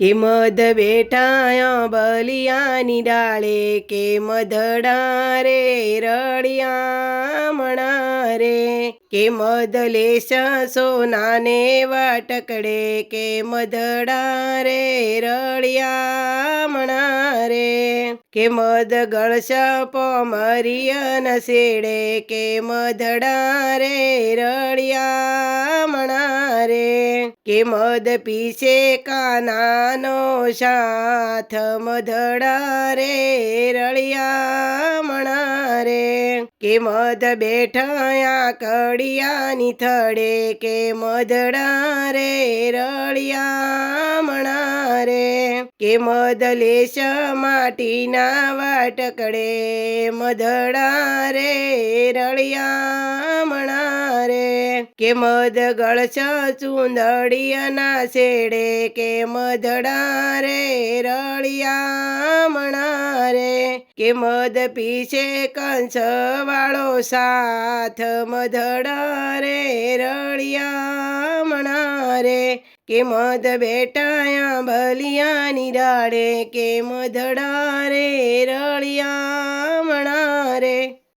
કે મધ બેઠાયા બલિયાની ડાળે, કે મધડા રે રળિયામણા રે કે મધ લેશા સોનાને વાટકડે, કે મધડા રે રળિયામણા રે કે મધ ગળશા પોમરિયન શેડે કે મધડા રે રળિયામણા રે કે મધ પીસે કાનાનો સાથ મધડા રે રળિયામણા રે. કે મધ બેઠાયા કડિયાની થડે? કે મધડા રે રળિયામણા રે. કે મધ લેશ માટીના વાટકડે? મધડા રે રળિયામણા રે કે મધ ગળશ ચુંદડિયાના શેડે કે મધડા રે રળિયામણા રે કે મધ પીશે કંસ વાળો સાથ મધડા રે રળિયામણા રે કે મધ બેટાયા ભલિયા નિરાડે કે મધડા રે રળિયામણા રે